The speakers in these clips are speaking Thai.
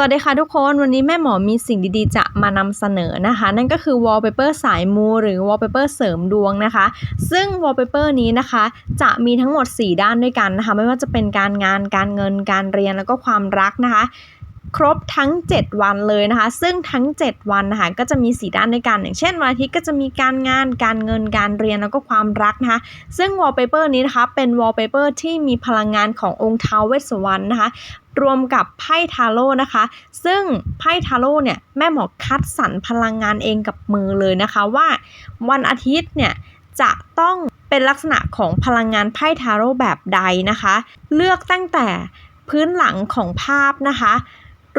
วัสดีค่ะทุกคนวันนี้แม่หมอมีสิ่งดีๆ จะมานำเสนอนะคะ นั่นก็คือ wallpaper สายมู หรือ wallpaper เสริมดวงนะคะ ซึ่ง wallpaper นี้นะคะ จะมีทั้งหมด 4 ด้านด้วยกันนะคะ ไม่ว่าจะเป็นการงานการเงินการเรียนแล้วก็ความรักนะคะ ครบทั้ง 7 วันเลยนะคะ ซึ่งทั้ง 7 วันนะคะก็จะมี4ด้านด้วยกันอย่างเช่นวันอาทิตย์ก็จะมีการงานการเงินการเรียนแล้วก็ความรักนะคะซึ่ง wallpaper นี้นะคะเป็น wallpaper ที่มีพลังงานขององค์ท้าวเวสสวรรณนะคะรวมกับไพ่ทาโร่นะคะ ซึ่งไพ่ทาโร่เนี่ยแม่หมอคัดสรรพลังงานเองกับมือเลยนะคะว่าวันอาทิตย์เนี่ยจะต้องเป็นลักษณะของพลังงานไพ่ทาโร่แบบใดนะคะ เลือกตั้งแต่พื้นหลังของภาพนะคะ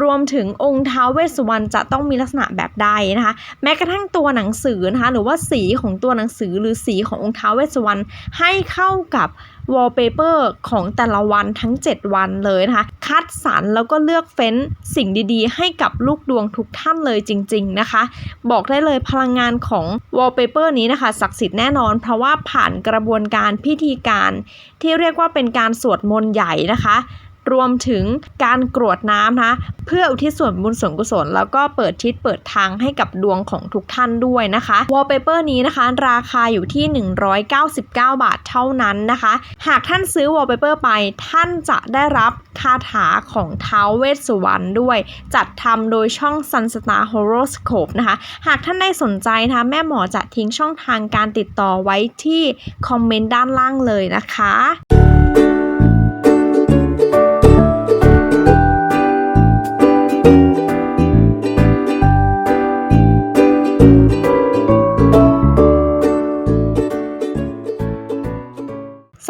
รวมถึงองค์ท้าวเวสสุวรรณจะต้องมีลักษณะแบบใดนะคะ แม้กระทั่งตัวหนังสือนะคะ หรือว่าสีของตัวหนังสือหรือสีขององค์ท้าวเวสสุวรรณให้เข้ากับ wallpaper ของแต่ละวันทั้ง 7 วันเลยนะคะ คัดสรรแล้วก็เลือกเฟ้นสิ่งดีๆ ให้กับลูกดวงทุกท่านเลยจริง ๆนะคะ บอกได้เลยพลังงานของ wallpaper นี้นะคะศักดิ์สิทธิ์แน่นอน เพราะว่าผ่านกระบวนการพิธีการ ที่เรียกว่าเป็นการสวดมนต์ใหญ่นะคะ รวมถึงการกรวดน้ำนะเพื่ออุทิศส่วนบุญส่วนกุศล แล้วก็เปิดทิศเปิดทางให้กับดวงของทุกท่านด้วยนะคะ wallpaper นี้นะคะ ราคาอยู่ที่ 199 บาทเท่านั้นนะคะ หากท่านซื้อ wallpaper ไปท่านจะได้รับคาถาของท้าวเวสสุวรรณด้วย จัดทำโดยช่อง Sun Star Horoscope นะคะ หากท่านได้สนใจนะคะแม่หมอจะทิ้งช่องทางการติดต่อไว้ที่คอมเมนต์ด้านล่างเลยนะคะ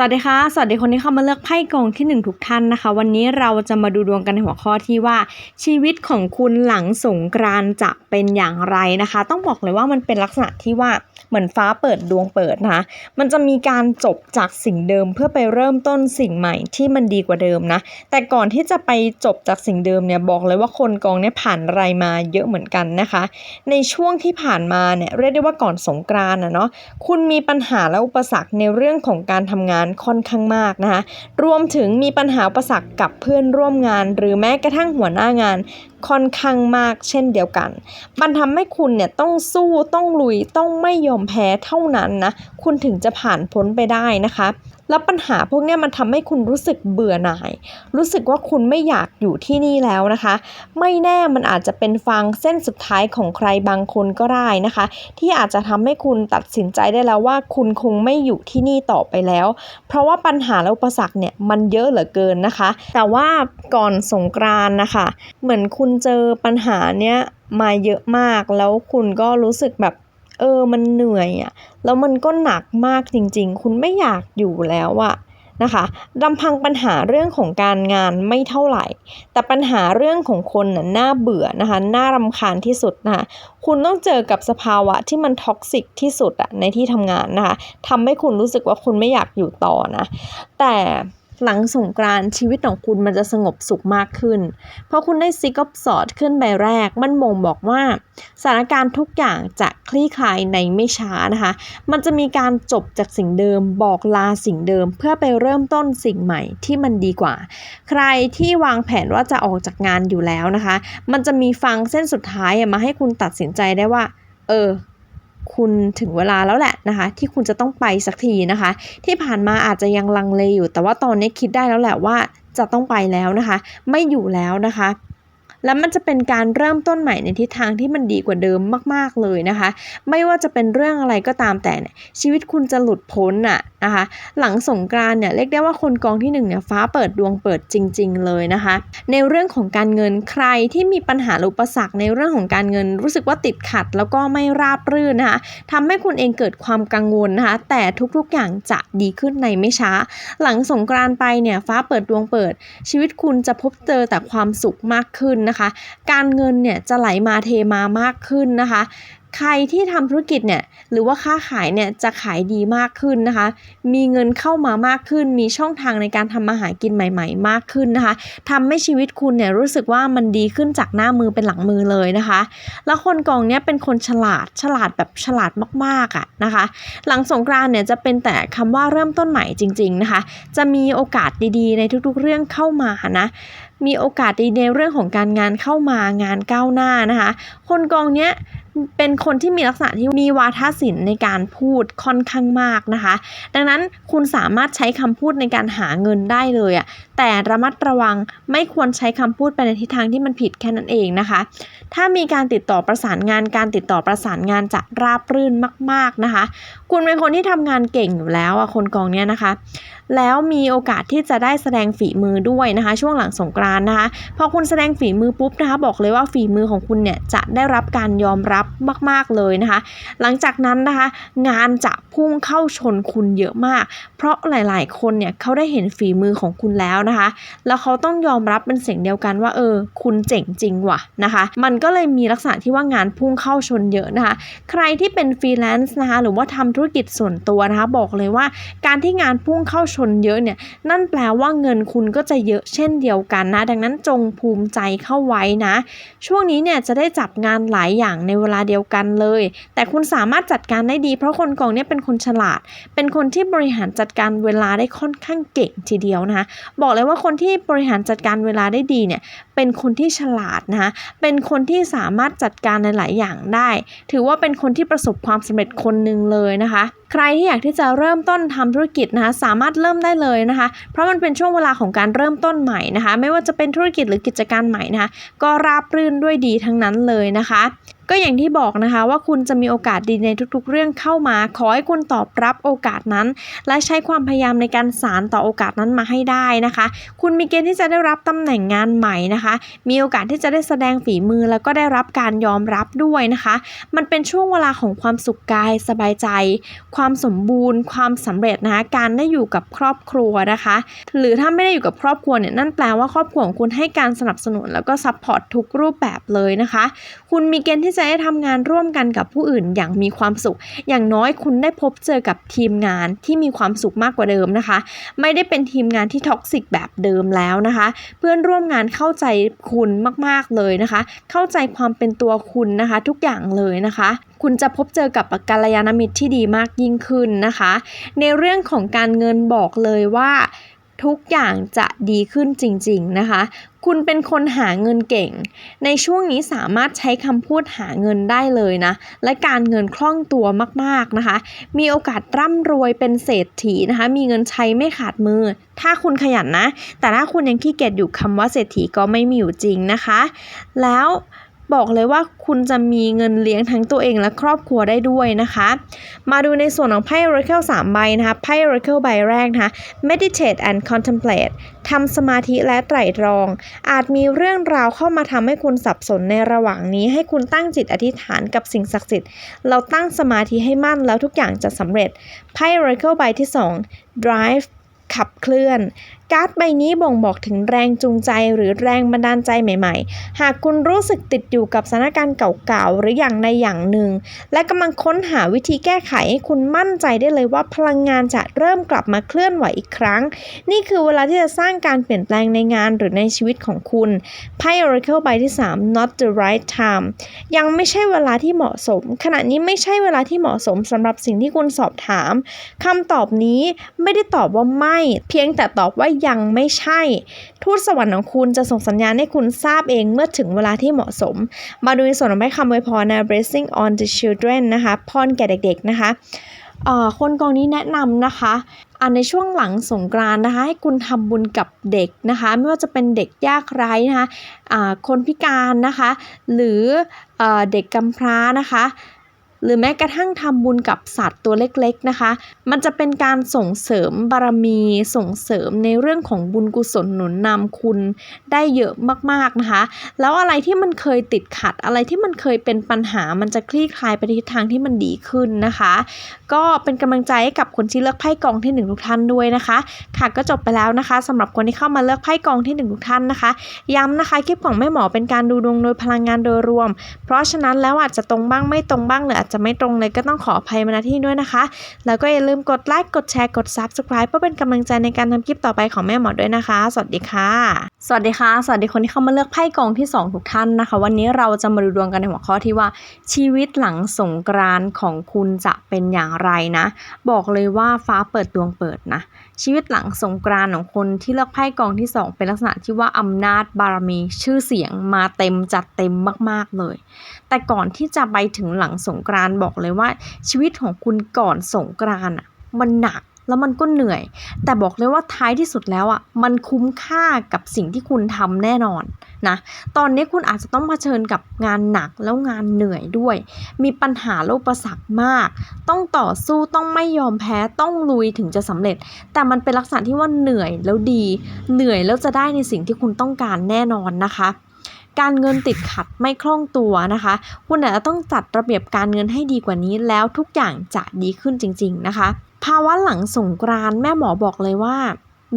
วัสดีค่ะ สวัสดีคนที่เข้ามาเลือกไพ่กองที่ 1 ทุกท่านนะคะ วันนี้เราจะมาดูดวงกันในหัวข้อที่ว่า ชีวิตของคุณหลังสงกรานจะเป็นอย่างไรนะคะ ต้องบอกเลยว่ามันเป็นลักษณะที่ว่าเหมือนฟ้าเปิดดวงเปิดนะคะมันจะมีการจบจากสิ่งเดิมเพื่อไปเริ่มต้นสิ่งใหม่ที่มันดีกว่าเดิมนะ แต่ก่อนที่จะไปจบจากสิ่งเดิมเนี่ยบอกเลยว่าคนกองเนี่ยผ่านอะไรมาเยอะเหมือนกันนะคะ ในช่วงที่ผ่านมาเนี่ยเรียกได้ว่าก่อนสงกรานนะเนาะคุณมีปัญหาและอุปสรรคในเรื่องของการทำงานค่อนข้างมากนะคะรวมถึงมีปัญหาประสักกับเพื่อนร่วมงาน หรือแม้กระทั่งหัวหน้างานค่อนข้างมากเช่นเดียวกัน มันทำให้คุณเนี่ยต้องสู้ต้องลุยต้องไม่ยอมแพ้เท่านั้นนะ คุณถึงจะผ่านพ้นไปได้นะคะ แล้วปัญหาพวกนี้มันทำให้คุณรู้สึกเบื่อหน่าย รู้สึกว่าคุณไม่อยากอยู่ที่นี่แล้วนะคะ ไม่แน่มันอาจจะเป็นฟางเส้นสุดท้ายของใครบางคนก็ได้นะคะ ที่อาจจะทำให้คุณตัดสินใจได้แล้วว่าคุณคงไม่อยู่ที่นี่ต่อไปแล้ว เพราะว่าปัญหาและอุปสรรคเนี่ยมันเยอะเหลือเกินนะคะ แต่ว่าก่อนสงกรานต์นะคะ เหมือนคุณเจอปัญหาเนี้ยมาเยอะมากแล้วคุณก็รู้สึกแบบ เออมันเหนื่อยอะ่ะแล้วมันก็หนักมากจริง ๆ คุณไม่อยากอยู่แล้วอะนะคะลำพังปัญหาเรื่องของการงานไม่เท่าไหร่ แต่ปัญหาเรื่องของคนน่ะน่าเบื่อนะคะน่ารำคาญที่สุดนะคะคุณต้องเจอกับสภาวะที่มันท็อกซิกที่สุดอะในที่ทำงานนะคะทำให้คุณรู้สึกว่าคุณไม่อยากอยู่ต่อนะแต่ หลังสงกรานชีวิตของคุณมันจะสงบสุขมากขึ้น เพราะคุณได้ซิกอฟสอดขึ้นใบแรก มันบ่งบอกว่าสถานการณ์ทุกอย่างจะคลี่คลายในไม่ช้านะคะ มันจะมีการจบจากสิ่งเดิม บอกลาสิ่งเดิม เพื่อไปเริ่มต้นสิ่งใหม่ที่มันดีกว่า ใครที่วางแผนว่าจะออกจากงานอยู่แล้วนะคะ มันจะมีฟังเส้นสุดท้ายมาให้คุณตัดสินใจได้ว่า เออ คุณถึงเวลาแล้วแหละนะคะ ที่คุณจะต้องไปสักทีนะคะ ที่ผ่านมาอาจจะยังลังเลอยู่ แต่ว่าตอนนี้คิดได้แล้วแหละว่าจะต้องไปแล้วนะคะ ไม่อยู่แล้วนะคะ แล้วมันจะเป็นการเริ่มต้นใหม่ในทิศทางที่มันดีกว่าเดิมมาก ๆเลยนะคะ ไม่ว่าจะเป็นเรื่องอะไรก็ตามแต่เนี่ยชีวิตคุณจะหลุดพ้นน่ะนะคะ หลังสงกรานเนี่ยเรียกได้ว่าคนกองที่หนึ่งเนี่ยฟ้าเปิดดวงเปิดจริง ๆ เลยนะคะ ในเรื่องของการเงินใครที่มีปัญหาอุปสรรคในเรื่องของการเงินรู้สึกว่าติดขัดแล้วก็ไม่ราบรื่นนะคะทำให้คุณเองเกิดความกังวลนะคะแต่ทุกๆอย่างจะดีขึ้นในไม่ช้า หลังสงกรานไปเนี่ยฟ้าเปิดดวงเปิด ชีวิตคุณจะพบเจอแต่ความสุขมากขึ้นนะคะ การเงินเนี่ยจะไหลมาเทมามากขึ้นนะคะ ใครที่ทำธุรกิจเนี่ยหรือว่าค้าขายเนี่ยจะขายดีมากขึ้นนะคะ มีเงินเข้ามามากขึ้น มีช่องทางในการทำมาหากินใหม่ ๆ มากขึ้นนะคะทำให้ชีวิตคุณเนี่ยรู้สึกว่ามันดีขึ้นจากหน้ามือเป็นหลังมือเลยนะคะ แล้วคนกองเนี้ยเป็นคนฉลาดฉลาดแบบฉลาดมากๆอะนะคะ หลังสงกรานเนี่ยจะเป็นแต่คำว่าเริ่มต้นใหม่จริง ๆนะคะ จะมีโอกาสดีๆ ในทุกๆเรื่องเข้ามานะ มีโอกาสดีในเรื่องของการงานเข้ามางานก้าวหน้านะคะ คนกองเนี้ยเป็นคนที่มีลักษณะที่มีวาทศิลป์ในการพูดค่อนข้างมากนะคะ ดังนั้นคุณสามารถใช้คำพูดในการหาเงินได้เลยอะ แต่ระมัดระวังไม่ควรใช้คำพูดไปในทิศทางที่มันผิดแค่นั้นเองนะคะ ถ้ามีการติดต่อประสานงานการติดต่อประสานงานจะราบรื่นมาก ๆนะคะ คุณเป็นคนที่ทำงานเก่งอยู่แล้วอะคนกองเนี้ยนะคะ แล้วมีโอกาสที่จะได้แสดงฝีมือด้วยนะคะ ช่วงหลังสงกรานนะคะพอคุณแสดงฝีมือปุ๊บนะคะ บอกเลยว่าฝีมือของคุณเนี่ยจะได้รับการยอมรับมาก ๆเลยนะคะ หลังจากนั้นนะคะ งานจะพุ่งเข้าชนคุณเยอะมาก เพราะหลาย ๆ คนเนี่ยเขาได้เห็นฝีมือของคุณแล้วนะคะแล้วเขาต้องยอมรับเป็นเสียงเดียวกันว่าเออ คุณเจ๋งจริงว่ะนะคะ มันก็เลยมีลักษณะที่ว่างานพุ่งเข้าชนเยอะนะคะ ใครที่เป็นฟรีแลนซ์นะคะหรือว่าทำธุรกิจส่วนตัวนะคะ บอกเลยว่าการที่งานพุ่งเข้าชนเยอะเนี่ยนั่นแปลว่าเงินคุณก็จะเยอะเช่นเดียวกันนะ ดังนั้นจงภูมิใจเข้าไว้นะ ช่วงนี้เนี่ยจะได้จับงานหลายอย่างในเวลาเดียวกันเลย แต่คุณสามารถจัดการได้ดี เพราะคนกองเนี่ยเป็นคนฉลาด เป็นคนที่บริหารจัดการเวลาได้ค่อนข้างเก่งทีเดียวนะคะบอกเลยว่าคนที่บริหารจัดการเวลาได้ดีเนี่ยเป็นคนที่ฉลาดนะคะเป็นคนที่สามารถจัดการในหลายอย่างได้ ถือว่าเป็นคนที่ประสบความสำเร็จคนหนึ่งเลยนะคะ ใครที่อยากที่จะเริ่มต้นทำธุรกิจนะคะสามารถเริ่มได้เลยนะคะ เพราะมันเป็นช่วงเวลาของการเริ่มต้นใหม่นะคะ ไม่ว่าจะเป็นธุรกิจหรือกิจการใหม่นะคะก็ราบรื่นด้วยดีทั้งนั้นเลยนะคะ ก็อย่างที่บอกนะคะว่าคุณจะมีโอกาสดีในทุกๆ เรื่องเข้ามา ขอให้คุณตอบรับโอกาสนั้น และใช้ความพยายามในการสารต่อโอกาสนั้นมาให้ได้นะคะ คุณมีเกณฑ์ที่จะได้รับตำแหน่งงานใหม่นะคะ มีโอกาสที่จะได้แสดงฝีมือแล้วก็ได้รับการยอมรับด้วยนะคะ มันเป็นช่วงเวลาของความสุขกายสบายใจ ความสมบูรณ์ ความสำเร็จนะคะการได้อยู่กับครอบครัวนะคะ หรือถ้าไม่ได้อยู่กับครอบครัวเนี่ยนั่นแปลว่าครอบครัวของคุณให้การสนับสนุนแล้วก็ซัพพอร์ตทุกรูปแบบเลยนะคะ คุณมีเกณฑ์ที่จะได้ทำงานร่วมกันกับผู้อื่นอย่างมีความสุข อย่างน้อยคุณได้พบเจอกับทีมงานที่มีความสุขมากกว่าเดิมนะคะ ไม่ได้เป็นทีมงานที่ท็อกซิกแบบเดิมแล้วนะคะ เพื่อนร่วมงานเข้าใจคุณมากๆเลยนะคะ เข้าใจความเป็นตัวคุณนะคะ ทุกอย่างเลยนะคะคุณจะพบเจอกับกัลยาณมิตรที่ดีมากยิ่งขึ้นนะคะ ในเรื่องของการเงินบอกเลยว่า ทุกอย่างจะดีขึ้นจริง ๆ นะคะ คุณเป็นคนหาเงินเก่ง ในช่วงนี้สามารถใช้คำพูดหาเงินได้เลยนะ และการเงินคล่องตัวมากๆนะคะ มีโอกาสร่ำรวยเป็นเศรษฐีนะคะ มีเงินใช้ไม่ขาดมือ ถ้าคุณขยันนะ แต่ถ้าคุณยังขี้เกียจอยู่คำว่าเศรษฐีก็ไม่มีอยู่จริงนะคะ แล้ว บอกเลยว่าคุณจะมีเงินเลี้ยงทั้งตัวเองและครอบครัวได้ด้วยนะคะ มาดูในส่วนของไพ่ Oracle 3 ใบนะคะไพ่ Oracle ใบแรกนะคะ meditate and contemplate ทำสมาธิและไตร่ตรอง อาจมีเรื่องราวเข้ามาทำให้คุณสับสนในระหว่างนี้ ให้คุณตั้งจิตอธิษฐานกับสิ่งศักดิ์สิทธิ์ เราตั้งสมาธิให้มั่นแล้วทุกอย่างจะสำเร็จไพ่ Oracle ใบที่ 2 drive ขับเคลื่อน การ์ดใบนี้บ่งบอกถึงแรงจูงใจหรือแรงบันดาลใจใหม่ ๆ หากคุณรู้สึกติดอยู่กับสถานการณ์เก่าๆ หรืออย่างใดอย่างหนึ่ง และกำลังค้นหาวิธีแก้ไขให้คุณมั่นใจได้เลยว่าพลังงานจะเริ่มกลับมาเคลื่อนไหวอีกครั้ง นี่คือเวลาที่จะสร้างการเปลี่ยนแปลงในงานหรือในชีวิตของคุณไพ่ Oracle ใบที่ 3 not the right time ยังไม่ใช่เวลาที่เหมาะสม ขณะนี้ไม่ใช่เวลาที่เหมาะสมสำหรับสิ่งที่คุณสอบถามคำตอบนี้ไม่ได้ตอบว่าไม่ เพียงแต่ตอบว่ายังไม่ใช่ ทูตสวรรค์ของคุณจะส่งสัญญาณให้คุณทราบเองเมื่อถึงเวลาที่เหมาะสม มาดูในส่วนของไพ่คำอวยพรนะ blessing on the children นะคะพรแก่เด็กๆนะคะคนกองนี้แนะนำนะคะอ่าในช่วงหลังสงกรานนะคะ ให้คุณทำบุญกับเด็กนะคะ ไม่ว่าจะเป็นเด็กยากไร้นะคะอ่าคนพิการนะคะ หรือเอ่อเด็กกำพร้านะคะ หรือแม้กระทั่งทำบุญกับสัตว์ตัวเล็กๆนะคะ มันจะเป็นการส่งเสริมบารมีส่งเสริมในเรื่องของบุญกุศลหนุนนำคุณได้เยอะมากๆนะคะ แล้วอะไรที่มันเคยติดขัดอะไรที่มันเคยเป็นปัญหามันจะคลี่คลายไปในทิศทางที่มันดีขึ้นนะคะ ก็เป็นกำลังใจให้กับคนที่เลือกไพ่กองที่หนึ่งทุกท่านด้วยนะคะ ค่ะก็จบไปแล้วนะคะสำหรับคนที่เข้ามาเลือกไพ่กองที่หนึ่งทุกท่านนะคะ ย้ำนะคะคลิปของแม่หมอเป็นการดูดวงโดยพลังงานโดยรวม เพราะฉะนั้นแล้วอาจจะตรงบ้างไม่ตรงบ้างหรืออาจจะไม่ตรงเลยก็ต้องขออภัยมาณที่ด้วยนะคะ แล้วก็อย่าลืมกดไลค์กดแชร์กด Subscribe เพื่อเป็นกำลังใจในการทำคลิปต่อไปของแม่หมอด้วยนะคะ สวัสดีค่ะ สวัสดีค่ะ สวัสดีคนที่เข้ามาเลือกไพ่กองที่ 2 ทุกท่านนะคะ วันนี้เราจะมาดูดวงกันในหัวข้อที่ว่า ชีวิตหลังสงกรานต์ของคุณจะเป็นอย่างไรนะ บอกเลยว่าฟ้าเปิดดวงเปิดนะ ชีวิตหลังสงกรานต์ของคนที่เลือกไพ่กองที่ 2 เป็นลักษณะที่ว่าอำนาจบารมีชื่อเสียงมาเต็มจัดเต็มมาก ๆเลย แต่ก่อนที่จะไปถึงหลังสงกรานต์บอกเลยว่า ชีวิตของคุณก่อนสงกรานต์อะมันหนัก แล้วมันก็เหนื่อย แต่บอกเลยว่าท้ายที่สุดแล้วอะมันคุ้มค่ากับสิ่งที่คุณทำแน่นอนนะตอนนี้คุณอาจจะต้องเผชิญกับงานหนักแล้วงานเหนื่อยด้วย มีปัญหาโลกประสักมาก ต้องต่อสู้ต้องไม่ยอมแพ้ต้องลุยถึงจะสำเร็จ แต่มันเป็นลักษณะที่ว่าเหนื่อยแล้วดี เหนื่อยแล้วจะได้ในสิ่งที่คุณต้องการแน่นอนนะคะการเงินติดขัดไม่คล่องตัวนะคะ คุณอาจจะต้องจัดระเบียบการเงินให้ดีกว่านี้แล้วทุกอย่างจะดีขึ้นจริง ๆ นะคะ ภาวะหลังสงกรานต์แม่หมอบอกเลยว่า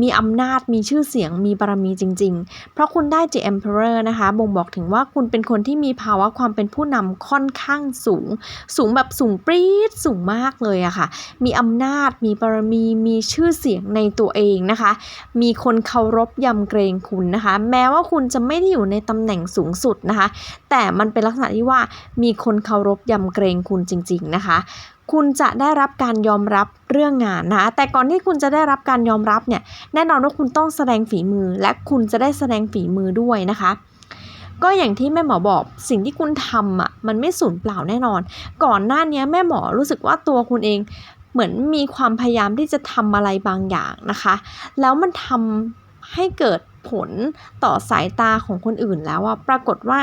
มีอำนาจมีชื่อเสียงมีบารมีจริง ๆ เพราะคุณได้ The Emperor นะคะบ่งบอกถึงว่าคุณเป็นคนที่มีภาวะความเป็นผู้นำค่อนข้างสูง สูงแบบสูงปรี๊ดสูงมากเลยอะค่ะ มีอำนาจมีบารมีมีชื่อเสียงในตัวเองนะคะ มีคนเคารพยำเกรงคุณนะคะ แม้ว่าคุณจะไม่ได้อยู่ในตำแหน่งสูงสุดนะคะ แต่มันเป็นลักษณะที่ว่ามีคนเคารพยำเกรงคุณจริง ๆ นะคะ คุณจะได้รับการยอมรับเรื่องงานนะคะแต่ก่อนที่คุณจะได้รับการยอมรับเนี่ยแน่นอนว่าคุณต้องแสดงฝีมือ และคุณจะได้แสดงฝีมือด้วยนะคะ ก็อย่างที่แม่หมอบอกสิ่งที่คุณทำอะมันไม่สูญเปล่าแน่นอน ก่อนหน้านี้แม่หมอรู้สึกว่าตัวคุณเองเหมือนมีความพยายามที่จะทำอะไรบางอย่างนะคะ แล้วมันทำให้เกิด ผลต่อสายตาของคนอื่นแล้วอะปรากฏว่า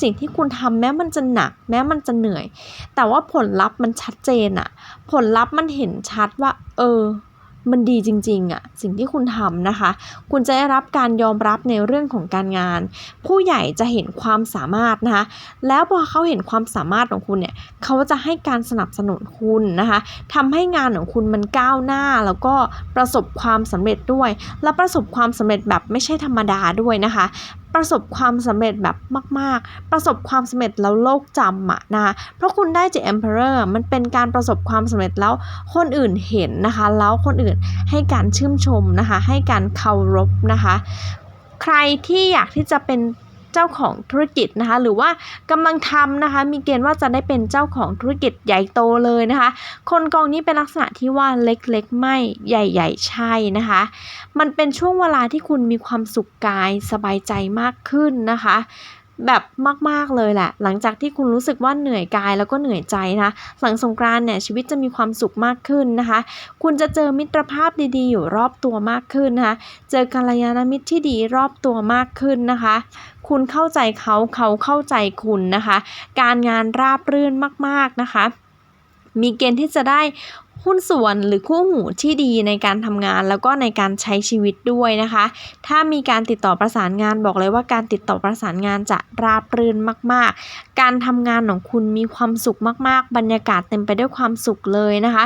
สิ่งที่คุณทำแม้มันจะหนัก แม้มันจะเหนื่อย แต่ว่าผลลัพธ์มันชัดเจนอะผลลัพธ์มันเห็นชัดว่า เออ มันดีจริงๆอะสิ่งที่คุณทำนะคะ คุณจะได้รับการยอมรับในเรื่องของการงาน ผู้ใหญ่จะเห็นความสามารถนะคะ แล้วพอเขาเห็นความสามารถของคุณเนี่ยเขาจะให้การสนับสนุนคุณนะคะทำให้งานของคุณมันก้าวหน้าแล้วก็ประสบความสำเร็จด้วย และประสบความสำเร็จแบบไม่ใช่ธรรมดาด้วยนะคะ ประสบความสำเร็จแบบมาก ๆ ประสบความสำเร็จแล้วโลกจำอะนะคะเพราะคุณได้จาก Emperor มันเป็นการประสบความสำเร็จแล้วคนอื่นเห็นนะคะ แล้วคนอื่นให้การชื่นชมนะคะ ให้การเคารพนะคะ ใครที่อยากที่จะเป็น เจ้าของธุรกิจนะคะ หรือว่ากำลังทำนะคะ มีเกณฑ์ว่าจะได้เป็นเจ้าของธุรกิจใหญ่โตเลยนะคะ คนกองนี้เป็นลักษณะที่ว่าเล็กๆ ไม่ใหญ่ ๆ ใช่นะคะ มันเป็นช่วงเวลาที่คุณมีความสุขกายสบายใจมากขึ้นนะคะ แบบมากๆเลยแหละ หลังจากที่คุณรู้สึกว่าเหนื่อยกายแล้วก็เหนื่อยใจนะ หลังสงกรานเนี่ยชีวิตจะมีความสุขมากขึ้นนะคะ คุณจะเจอมิตรภาพดีๆ อยู่รอบตัวมากขึ้นนะคะ เจอกัลยาณมิตรที่ดีรอบตัวมากขึ้นนะคะ คุณเข้าใจเขาเขาเข้าใจคุณนะคะ การงานราบรื่นมากๆนะคะมีเกณฑ์ที่จะได้ หุ้นส่วนหรือคู่หูที่ดีในการทำงานแล้วก็ในการใช้ชีวิตด้วยนะคะ ถ้ามีการติดต่อประสานงานบอกเลยว่าการติดต่อประสานงานจะราบรื่นมาก ๆ การทำงานของคุณมีความสุขมาก ๆ บรรยากาศเต็มไปด้วยความสุขเลยนะคะ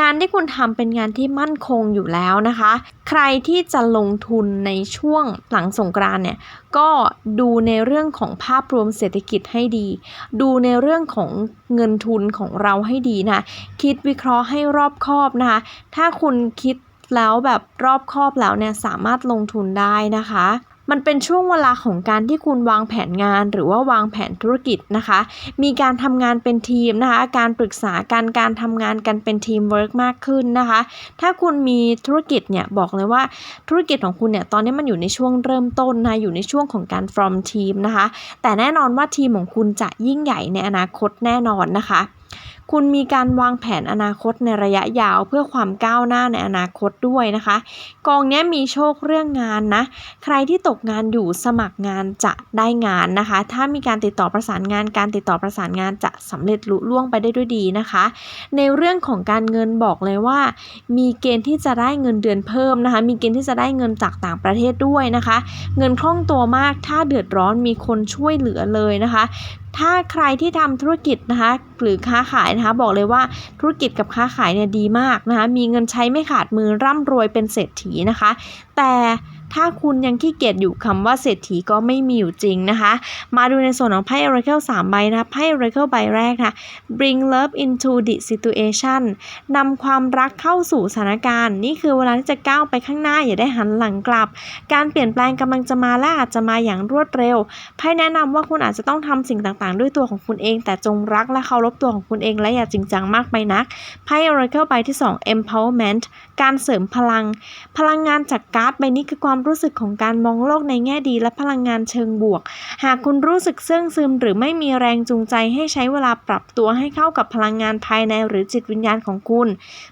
งานที่คุณทำเป็นงานที่มั่นคงอยู่แล้วนะคะ ใครที่จะลงทุนในช่วงหลังสงกรานเนี่ย ก็ดูในเรื่องของภาพรวมเศรษฐกิจให้ดี ดูในเรื่องของเงินทุนของเราให้ดีนะ คิดวิเคราะห์ให้รอบคอบนะคะ ถ้าคุณคิดแล้วแบบรอบคอบแล้วเนี่ยสามารถลงทุนได้นะคะ มันเป็นช่วงเวลาของการที่คุณวางแผนงานหรือว่าวางแผนธุรกิจนะคะ มีการทำงานเป็นทีมนะคะ การปรึกษาการการทำงานกันเป็นทีมเวิร์กมากขึ้นนะคะ ถ้าคุณมีธุรกิจเนี่ยบอกเลยว่าธุรกิจของคุณเนี่ยตอนนี้มันอยู่ในช่วงเริ่มต้นนะอยู่ในช่วงของการ from team นะคะ แต่แน่นอนว่าทีมของคุณจะยิ่งใหญ่ในอนาคตแน่นอนนะคะ คุณมีการวางแผนอนาคตในระยะยาวเพื่อความก้าวหน้าในอนาคตด้วยนะคะ กองนี้มีโชคเรื่องงานนะ ใครที่ตกงานอยู่สมัครงานจะได้งานนะคะ ถ้ามีการติดต่อประสานงานการติดต่อประสานงานจะสำเร็จลุล่วงไปได้ด้วยดีนะคะ ในเรื่องของการเงินบอกเลยว่า มีเกณฑ์ที่จะได้เงินเดือนเพิ่มนะคะ มีเกณฑ์ที่จะได้เงินจากต่างประเทศด้วยนะคะ เงินคล่องตัวมากถ้าเดือดร้อนมีคนช่วยเหลือเลยนะคะ ถ้าใครที่ทำธุรกิจนะคะหรือค้าขายนะคะบอกเลยว่าธุรกิจกับค้าขายเนี่ยดีมากนะคะมีเงินใช้ไม่ขาดมือร่ำรวยเป็นเศรษฐีนะคะ แต่ ถ้าคุณยังขี้เกียจอยู่คำว่าเศรษฐีก็ไม่มีอยู่จริงนะคะ มาดูในส่วนของไพ่ Oracle 3 ใบนะไพ่ Oracle ใบแรกค่ะ bring love into the situation นำความรักเข้าสู่สถานการณ์ นี่คือเวลาที่จะก้าวไปข้างหน้าอย่าได้หันหลังกลับ การเปลี่ยนแปลงกำลังจะมาและอาจจะมาอย่างรวดเร็วไพ่แนะนำว่าคุณอาจจะต้องทำสิ่งต่างๆ ด้วยตัวของคุณเอง แต่จงรักและเคารพตัวของคุณเองและอย่าจริงจังมากไปนักไพ่ Oracle ใบที่ 2 empowerment การเสริมพลัง พลังงานจากการ์ดใบนี้คือความรู้สึกของการมองโลกในแง่ดีและพลังงานเชิงบวก หากคุณรู้สึกเสื่องซึม หรือไม่มีแรงจูงใจให้ใช้เวลาปรับตัวให้เข้ากับพลังงานภายในหรือจิตวิญญาณของคุณ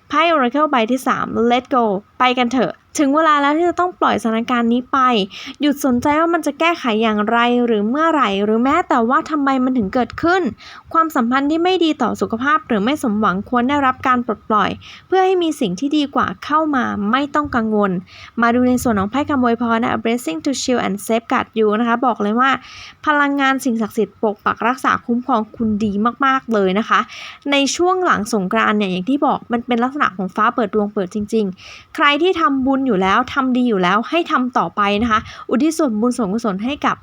ไพ่ Oracle ใบที่ 3 let go ไปกันเถอะ ถึงเวลาแล้วที่จะต้องปล่อยสถานการณ์นี้ไป หยุดสนใจว่ามันจะแก้ไขอย่างไรหรือเมื่อไหร่ หรือแม้แต่ว่าทำไมมันถึงเกิดขึ้น ความสัมพันธ์ที่ไม่ดีต่อสุขภาพหรือไม่สมหวังควรได้รับการปลดปล่อย เพื่อให้มีสิ่งที่ดีกว่าเข้ามาไม่ต้องกังวล มาดูในส่วนของไพ่คำอวยพรนะ blessing to shield and safeguard you นะคะ บอกเลยว่า พลังงานสิ่งศักดิ์สิทธิ์ปกปักรักษาคุ้มครองคุณดีมากๆเลยนะคะ ในช่วงหลังสงกรานต์เนี่ยอย่างที่บอกมันเป็นลักษณะของฟ้าเปิดดวงเปิดจริง ๆ ใครที่ทำบุญอยู่แล้วทำดีอยู่แล้วให้ทำต่อไปนะคะ อุทิศส่วนบุญส่วนกุศลให้กับ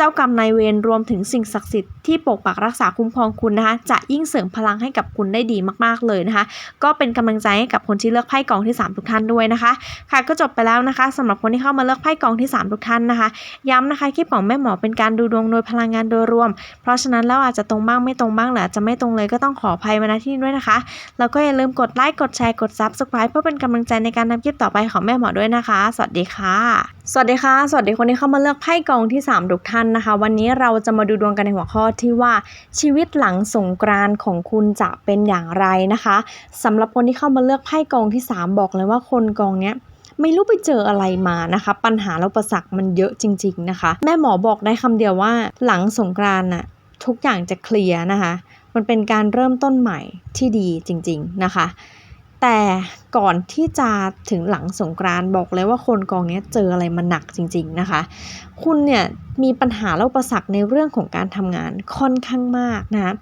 เจ้ากรรมนายเวรรวมถึงสิ่งศักดิ์สิทธิ์ที่ปกปักรักษาคุ้มครองคุณนะคะ จะยิ่งเสริมพลังให้กับคุณได้ดีมาก ๆ เลยนะคะ ก็เป็นกำลังใจให้กับคนที่เลือกไพ่กองที่ 3 ทุกท่านด้วยนะคะ ค่ะก็จบไปแล้วนะคะสำหรับคนที่เข้ามาเลือกไพ่กองที่ 3 ทุกท่านนะคะ ย้ำนะคะคลิปของแม่หมอเป็นการดูดวงโดยพลังงานโดยรวม เพราะฉะนั้นแล้วอาจจะตรงบ้างไม่ตรงบ้างหรือจะไม่ตรงเลยก็ต้องขออภัยมาณที่นี้ด้วยนะคะ แล้วก็อย่าลืมกดไลค์กดแชร์กด Subscribe เพื่อเป็นกำลังใจในการทำคลิปต่อไปของแม่หมอด้วยนะคะ สวัสดีค่ะ สวัสดีค่ะ สวัสดีคนที่เข้ามาเลือกไพ่กองที่ 3 ทุกท่านนะคะ วันนี้เราจะมาดูดวงกันในหัวข้อที่ว่าชีวิตหลังสงกรานของคุณจะเป็นอย่างไรนะคะสำหรับคนที่เข้ามาเลือกไพ่กองที่ 3 บอกเลยว่าคนกองเนี้ยไม่รู้ไปเจออะไรมานะคะ ปัญหาและอุปสรรคมันเยอะจริง ๆนะคะ แม่หมอบอกได้คำเดียวว่าหลังสงกรานน่ะทุกอย่างจะเคลียร์นะคะ มันเป็นการเริ่มต้นใหม่ที่ดีจริง ๆนะคะ แต่ก่อนที่จะถึงหลังสงกรานต์บอกเลยว่าคนกองนี้เจออะไรมาหนักจริง ๆนะคะ คุณเนี่ยมีปัญหาและอุปสรรคในเรื่องของการทำงานค่อนข้างมากนะ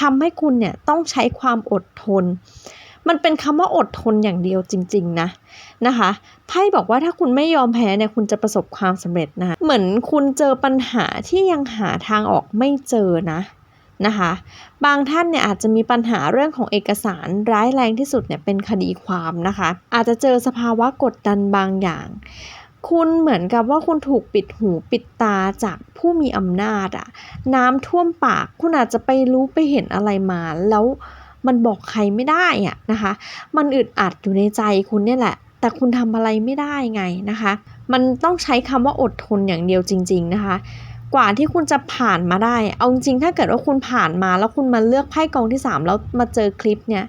ทำให้คุณเนี่ยต้องใช้ความอดทน มันเป็นคำว่าอดทนอย่างเดียวจริง ๆ นะนะคะไพ่บอกว่าถ้าคุณไม่ยอมแพ้เนี่ยคุณจะประสบความสำเร็จนะเหมือนคุณเจอปัญหาที่ยังหาทางออกไม่เจอนะ นะคะ บางท่านเนี่ยอาจจะมีปัญหาเรื่องของเอกสารร้ายแรงที่สุดเนี่ยเป็นคดีความนะคะ อาจจะเจอสภาวะกดดันบางอย่าง คุณเหมือนกับว่าคุณถูกปิดหูปิดตาจากผู้มีอำนาจอะน้ำท่วมปากคุณอาจจะไปรู้ไปเห็นอะไรมาแล้วมันบอกใครไม่ได้อะนะคะ มันอึดอัดอยู่ในใจคุณเนี่ยแหละ แต่คุณทำอะไรไม่ได้ไงนะคะ มันต้องใช้คำว่าอดทนอย่างเดียวจริง ๆนะคะ กว่าที่คุณจะผ่านมาได้ เอาจริงถ้าเกิดว่าคุณผ่านมาแล้วคุณมาเลือกไพ่กองที่ 3 แล้วมาเจอคลิปเนี่ย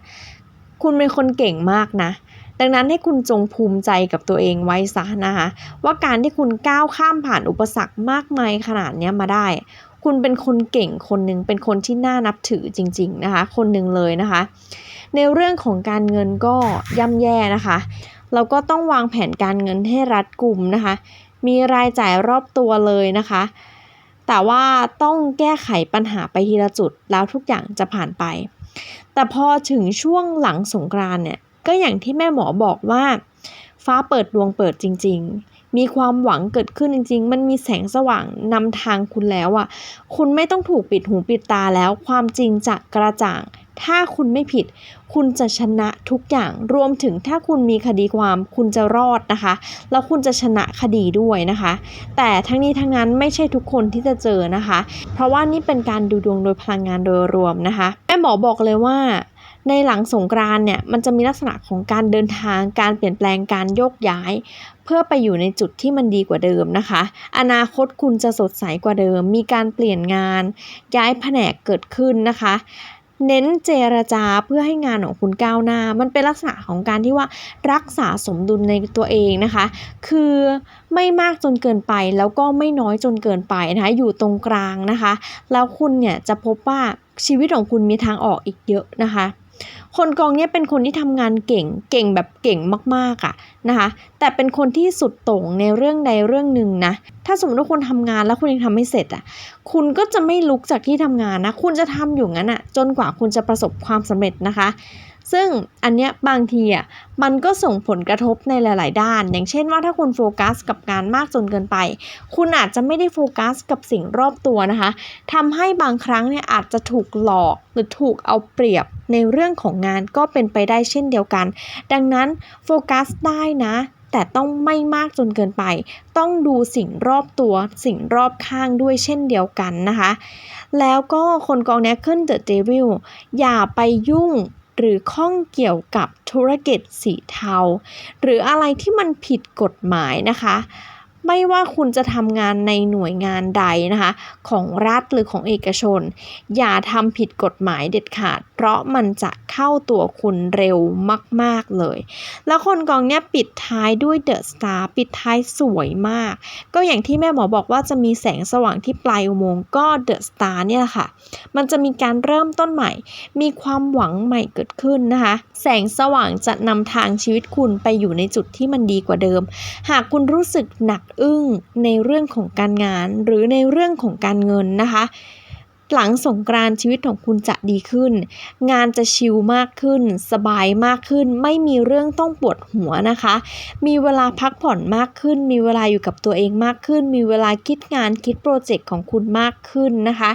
คุณเป็นคนเก่งมากนะ ดังนั้นให้คุณจงภูมิใจกับตัวเองไว้ซะนะคะว่าการที่คุณก้าวข้ามผ่านอุปสรรคมากมายขนาดนี้มาได้ คุณเป็นคนเก่งคนหนึ่งเป็นคนที่น่านับถือจริง ๆนะคะ คนหนึ่งเลยนะคะ ในเรื่องของการเงินก็ย่ำแย่นะคะเราก็ต้องวางแผนการเงินให้รัดกุมนะคะ มีรายจ่ายรอบตัวเลยนะคะ แต่ว่าต้องแก้ไขปัญหาไปทีละจุดแล้วทุกอย่างจะผ่านไป แต่พอถึงช่วงหลังสงกรานเนี่ยก็อย่างที่แม่หมอบอกว่า ฟ้าเปิดดวงเปิดจริง ๆ มีความหวังเกิดขึ้นจริง ๆ มันมีแสงสว่างนำทางคุณแล้วอะ่ะ คุณไม่ต้องถูกปิดหูปิดตาแล้ว ความจริงจะกระจ่าง ถ้าคุณไม่ผิด คุณจะชนะทุกอย่างรวมถึงถ้าคุณมีคดีความคุณจะรอดนะคะ แล้วคุณจะชนะคดีด้วยนะคะ แต่ทั้งนี้ทั้งนั้นไม่ใช่ทุกคนที่จะเจอนะคะ เพราะว่านี่เป็นการดูดวงโดยพลังงานโดยรวมนะคะแม่หมอบอกเลยว่าในหลังสงกรานเนี่ยมันจะมีลักษณะของการเดินทางการเปลี่ยนแปลงการโยกย้าย เพื่อไปอยู่ในจุดที่มันดีกว่าเดิมนะคะ อนาคตคุณจะสดใสกว่าเดิม มีการเปลี่ยนงาน ย้ายแผนกเกิดขึ้นนะคะ เน้นเจรจาเพื่อให้งานของคุณก้าวหน้า มันเป็นลักษณะของการที่ว่ารักษาสมดุลในตัวเองนะคะ คือไม่มากจนเกินไปแล้วก็ไม่น้อยจนเกินไปนะคะอยู่ตรงกลางนะคะ แล้วคุณเนี่ยจะพบว่าชีวิตของคุณมีทางออกอีกเยอะนะคะ คนกองเนี้ยเป็นคนที่ทำงานเก่ง เก่งแบบเก่งมากๆอะนะคะ แต่เป็นคนที่สุดโต่งในเรื่องใดเรื่องหนึ่งนะ ถ้าสมมติว่าคุณทำงานแล้วคุณยังทำไม่เสร็จอะคุณก็จะไม่ลุกจากที่ทำงานนะ คุณจะทำอยู่งั้นอะจนกว่าคุณจะประสบความสำเร็จนะคะ ซึ่งอันเนี้ยบางทีอะมันก็ส่งผลกระทบในหลาย ๆ ด้าน อย่างเช่นว่าถ้าคุณโฟกัสกับงานมากจนเกินไป คุณอาจจะไม่ได้โฟกัสกับสิ่งรอบตัวนะคะทำให้บางครั้งเนี่ยอาจจะถูกหลอกหรือถูกเอาเปรียบในเรื่องของงานก็เป็นไปได้เช่นเดียวกัน ดังนั้นโฟกัสได้นะแต่ต้องไม่มากจนเกินไป ต้องดูสิ่งรอบตัว สิ่งรอบข้างด้วยเช่นเดียวกันนะคะ แล้วก็คนกองเนี้ยขึ้นเดอะเดวิลอย่าไปยุ่ง หรือข้องเกี่ยวกับธุรกิจสีเทา หรืออะไรที่มันผิดกฎหมายนะคะ ไม่ว่าคุณจะทำงานในหน่วยงานใดนะคะ ของรัฐหรือของเอกชน อย่าทำผิดกฎหมายเด็ดขาด เพราะมันจะเข้าตัวคุณเร็วมาก ๆ เลย แล้วคนกองเนี้ยปิดท้ายด้วยเดอะสตาร์ปิดท้ายสวยมาก ก็อย่างที่แม่หมอบอกว่าจะมีแสงสว่างที่ปลายอุโมงค์ก็เดอะสตาร์เนี่ยแหละค่ะ มันจะมีการเริ่มต้นใหม่ มีความหวังใหม่เกิดขึ้นนะคะ แสงสว่างจะนำทางชีวิตคุณไปอยู่ในจุดที่มันดีกว่าเดิม หากคุณรู้สึกหนักอึ้งในเรื่องของการงาน หรือในเรื่องของการเงินนะคะ หลังสงกรานต์ชีวิตของคุณจะดีขึ้น งานจะชิลมากขึ้น สบายมากขึ้น ไม่มีเรื่องต้องปวดหัวนะคะ มีเวลาพักผ่อนมากขึ้น มีเวลาอยู่กับตัวเองมากขึ้น มีเวลาคิดงานคิดโปรเจกต์ของคุณมากขึ้นนะคะ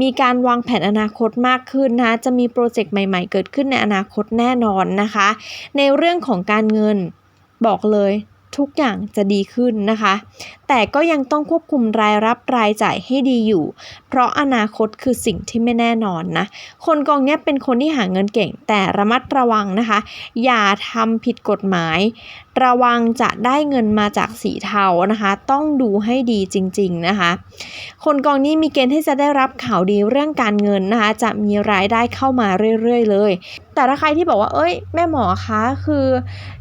มีการวางแผนอนาคตมากขึ้นนะจะมีโปรเจกต์ใหม่ๆ เกิดขึ้นในอนาคตแน่นอนนะคะ ในเรื่องของการเงินบอกเลย ทุกอย่างจะดีขึ้นนะคะ แต่ก็ยังต้องควบคุมรายรับรายจ่ายให้ดีอยู่ เพราะอนาคตคือสิ่งที่ไม่แน่นอนนะ คนกองนี้เป็นคนที่หาเงินเก่งแต่ระมัดระวังนะคะ อย่าทำผิดกฎหมายระวังจะได้เงินมาจากสีเทานะคะ ต้องดูให้ดีจริง ๆนะคะ คนกองนี้มีเกณฑ์ที่จะได้รับข่าวดีเรื่องการเงินนะคะ จะมีรายได้เข้ามาเรื่อยๆเลย แต่ถ้าใครที่บอกว่า เอ้ย แม่หมอคะคือ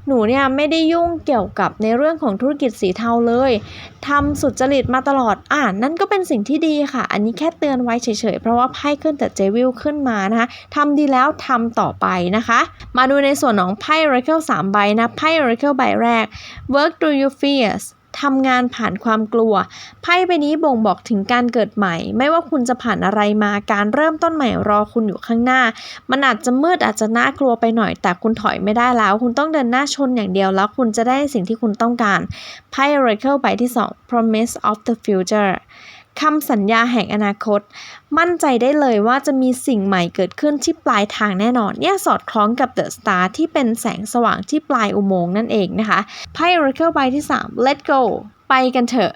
หนูเนี่ยไม่ได้ยุ่งเกี่ยวกับในเรื่องของธุรกิจสีเทาเลยทำสุจริตมาตลอดอ่านั่นก็เป็นสิ่งที่ดีค่ะ อันนี้แค่เตือนไว้เฉยๆเพราะว่าไพ่ขึ้นแต่เจวิลขึ้นมานะคะทำดีแล้วทำต่อไปนะคะ มาดูในส่วนของไพ่ Oracle 3ใบนะไพ่ Oracle ใบแรก work through your fears ทำงานผ่านความกลัว ไพ่ใบนี้บ่งบอกถึงการเกิดใหม่ ไม่ว่าคุณจะผ่านอะไรมาการเริ่มต้นใหม่รอคุณอยู่ข้างหน้า มันอาจจะมืดอาจจะน่ากลัวไปหน่อย แต่คุณถอยไม่ได้แล้ว คุณต้องเดินหน้าชนอย่างเดียวแล้วคุณจะได้สิ่งที่คุณต้องการไพ่ Oracle ใบที่ 2 Promise of the Future คำสัญญาแห่งอนาคต มั่นใจได้เลยว่าจะมีสิ่งใหม่เกิดขึ้นที่ปลายทางแน่นอน เนี่ยสอดคล้องกับ The Star ที่เป็นแสงสว่างที่ปลายอุโมงค์นั่นเองนะคะไพ่ Oracle ใบที่ 3 Let go ไปกันเถอะ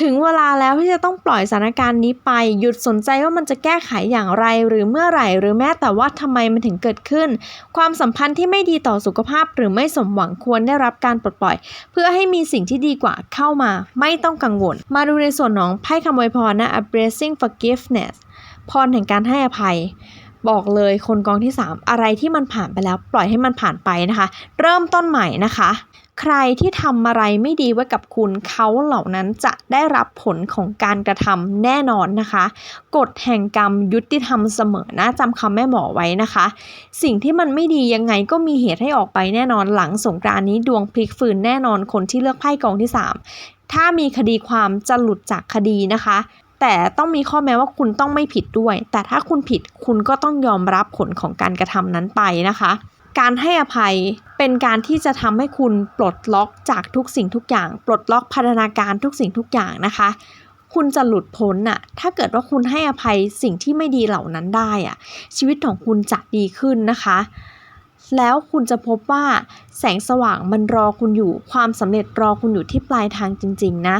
ถึงเวลาแล้วที่จะต้องปล่อยสถานการณ์นี้ไป หยุดสนใจว่ามันจะแก้ไขอย่างไร หรือเมื่อไหร่ หรือแม้แต่ว่าทำไมมันถึงเกิดขึ้น ความสัมพันธ์ที่ไม่ดีต่อสุขภาพ หรือไม่สมหวังควรได้รับการปลดปล่อย เพื่อให้มีสิ่งที่ดีกว่าเข้ามา ไม่ต้องกังวล มาดูในส่วนของไพ่คำอวยพรนะ a blessing forgiveness พรแห่งการให้อภัยบอกเลยคนกองที่ 3 อะไรที่มันผ่านไปแล้ว ปล่อยให้มันผ่านไปนะคะ เริ่มต้นใหม่นะคะ ใครที่ทำอะไรไม่ดีไว้กับคุณเขาเหล่านั้นจะได้รับผลของการกระทำแน่นอนนะคะ กฎแห่งกรรมยุติธรรมเสมอนะจำคำแม่หมอไว้นะคะ สิ่งที่มันไม่ดียังไงก็มีเหตุให้ออกไปแน่นอนหลังสงกรานนี้ดวงพลิกฟื้นแน่นอนคนที่เลือกไพ่กองที่ 3 ถ้ามีคดีความจะหลุดจากคดีนะคะแต่ต้องมีข้อแม้ว่าคุณต้องไม่ผิดด้วย แต่ถ้าคุณผิดคุณก็ต้องยอมรับผลของการกระทำนั้นไปนะคะ การให้อภัยเป็นการที่จะทำให้คุณปลดล็อกจากทุกสิ่งทุกอย่าง ปลดล็อกพัฒนาการทุกสิ่งทุกอย่างนะคะ คุณจะหลุดพ้นน่ะถ้าเกิดว่าคุณให้อภัยสิ่งที่ไม่ดีเหล่านั้นได้อะชีวิตของคุณจะดีขึ้นนะคะ แล้วคุณจะพบว่าแสงสว่างมันรอคุณอยู่ ความสำเร็จรอคุณอยู่ที่ปลายทางจริง ๆ นะ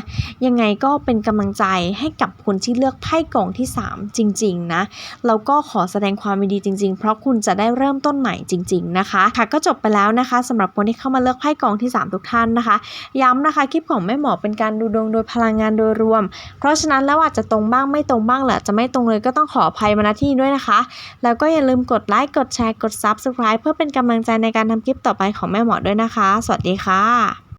ยังไงก็เป็นกำลังใจให้กับคนที่เลือกไพ่กล่องที่ 3 จริง ๆ นะ แล้วก็ขอแสดงความยินดีจริง ๆ เพราะคุณจะได้เริ่มต้นใหม่จริง ๆ นะคะ ค่ะก็จบไปแล้วนะคะสำหรับคนที่เข้ามาเลือกไพ่กล่องที่ 3 ทุกท่านนะคะ ย้ำนะคะคลิปของแม่หมอเป็นการดูดวงโดยพลังงานโดยรวม เพราะฉะนั้นแล้วอาจจะตรงบ้างไม่ตรงบ้างแหละจะไม่ตรงเลยก็ต้องขออภัยมาณที่ด้วยนะคะ แล้วก็อย่าลืมกดไลค์กดแชร์กด Subscribe เพื่อเป็นกำลังใจในการทำคลิปต่อไปของแม่หมอด้วยนะคะ สวัสดีค่ะ